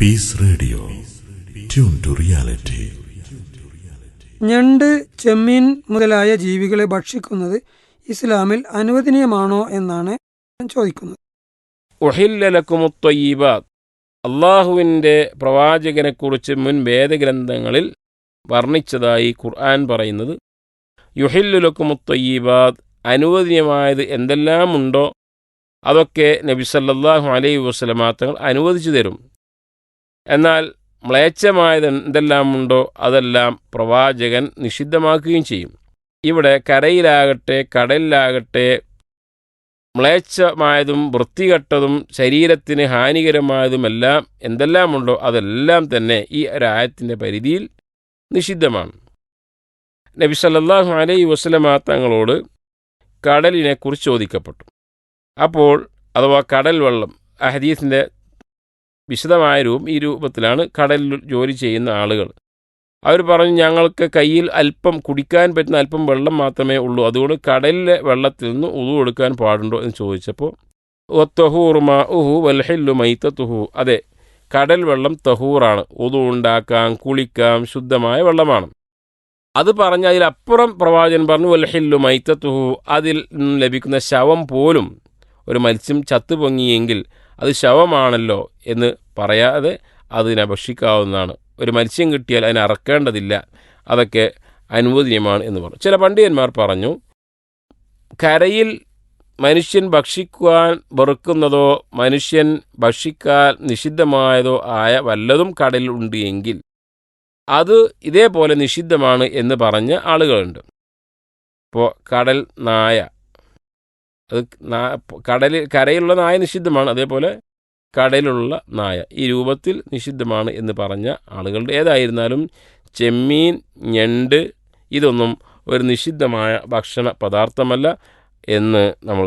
Peace radio tune to reality ഞണ്ട് ചെമ്മീൻ മുതലായ ജീവികളെ ഭക്ഷിക്കുന്നത് ഇസ്ലാമിൽ അനുവദനീയമാണോ എന്നാണ് ചോദിക്കുന്നത്. അള്ളാഹുവിന്റെ പ്രവാചകനെക്കുറിച്ച് മുൻ വേദഗ്രന്ഥങ്ങളിൽ വർണിച്ചതായി ഖുർആൻ പറയുന്നത് യുഹില്ലുലക്കുമുത്തയ്യീബാദ് അനുവദനീയമായത് എന്തെല്ലാം ഉണ്ടോ അതൊക്കെ നബി സല്ലല്ലാഹു അലൈഹി വസല്ലമ തങ്ങൾ അനുവദിച്ചു തരും. എന്നാൽ മ്ലേച്ഛമായത് എന്തെല്ലാമുണ്ടോ അതെല്ലാം പ്രവാചകൻ നിഷിദ്ധമാക്കുകയും ചെയ്യും. ഇവിടെ കരയിലാകട്ടെ കടലിലാകട്ടെ മ്ലേച്ഛമായതും വൃത്തികെട്ടതും ശരീരത്തിന് ഹാനികരമായതുമെല്ലാം എന്തെല്ലാമുണ്ടോ അതെല്ലാം തന്നെ ഈ ഒരായത്തിന്റെ പരിധിയിൽ നിഷിദ്ധമാണ്. നബി സല്ലല്ലാഹു അലൈഹി വസല്ലമ തങ്ങളോട് കടലിനെക്കുറിച്ച് ചോദിക്കപ്പെട്ടു. അപ്പോൾ അഥവാ കടൽ വെള്ളം ആ ഹദീസിന്റെ വിശദമായ രൂപം ഈ രൂപത്തിലാണ് കടലിൽ ജോലി ചെയ്യുന്ന ആളുകൾ. അവർ പറഞ്ഞു ഞങ്ങൾക്ക് കയ്യിൽ അല്പം കുടിക്കാൻ പറ്റുന്ന അല്പം വെള്ളം മാത്രമേ ഉള്ളൂ. അതുകൊണ്ട് കടലിലെ വെള്ളത്തിൽ നിന്ന് ഉതു കൊടുക്കാൻ പാടുണ്ടോ? എന്ന് ചോദിച്ചപ്പോൾ ഒത്തഹൂറുമാ ഉഹു വൽഹില്ലു തുഹു അതെ കടൽ വെള്ളം തഹൂറാണ്. ഉതു ഉണ്ടാക്കാം കുളിക്കാം ശുദ്ധമായ വെള്ളമാണ്. അത് പറഞ്ഞ അതിലപ്പുറം പ്രവാചകൻ പറഞ്ഞു വൽഹില്ലു തുഹു അതിൽ നിന്ന് ലഭിക്കുന്ന ശവം പോലും ഒരു മത്സ്യം ചത്തുപൊങ്ങിയെങ്കിൽ അത് ശവമാണല്ലോ എന്ന് പറയാതെ അതിനെ ഭക്ഷിക്കാവുന്നതാണ്. ഒരു മത്സ്യം കിട്ടിയാൽ അതിനെ അറക്കേണ്ടതില്ല. അതൊക്കെ അനുവദനീയമാണ് എന്ന് പറഞ്ഞു. ചില പണ്ഡിതന്മാർ പറഞ്ഞു കരയിൽ മനുഷ്യൻ ഭക്ഷിക്കുവാൻ വെറുക്കുന്നതോ മനുഷ്യൻ ഭക്ഷിക്കാൻ നിഷിദ്ധമായതോ ആയ വല്ലതും കടലിൽ ഉണ്ട് എങ്കിൽ അത് ഇതേപോലെ നിഷിദ്ധമാണ് എന്ന് പറഞ്ഞ ആളുകളുണ്ട്. ഇപ്പോൾ കടൽ നായ അത് കടലിൽ കരയിലുള്ള നായ നിഷിദ്ധമാണ്. അതേപോലെ കടലിലുള്ള നായ. ഈ രൂപത്തിൽ നിഷിദ്ധമാണ് എന്ന് പറഞ്ഞ ആളുകളുടെ ഏതായിരുന്നാലും ചെമ്മീൻ ഞണ്ട് ഇതൊന്നും ഒരു നിഷിദ്ധമായ ഭക്ഷണ പദാർത്ഥമല്ല എന്ന് നമ്മൾ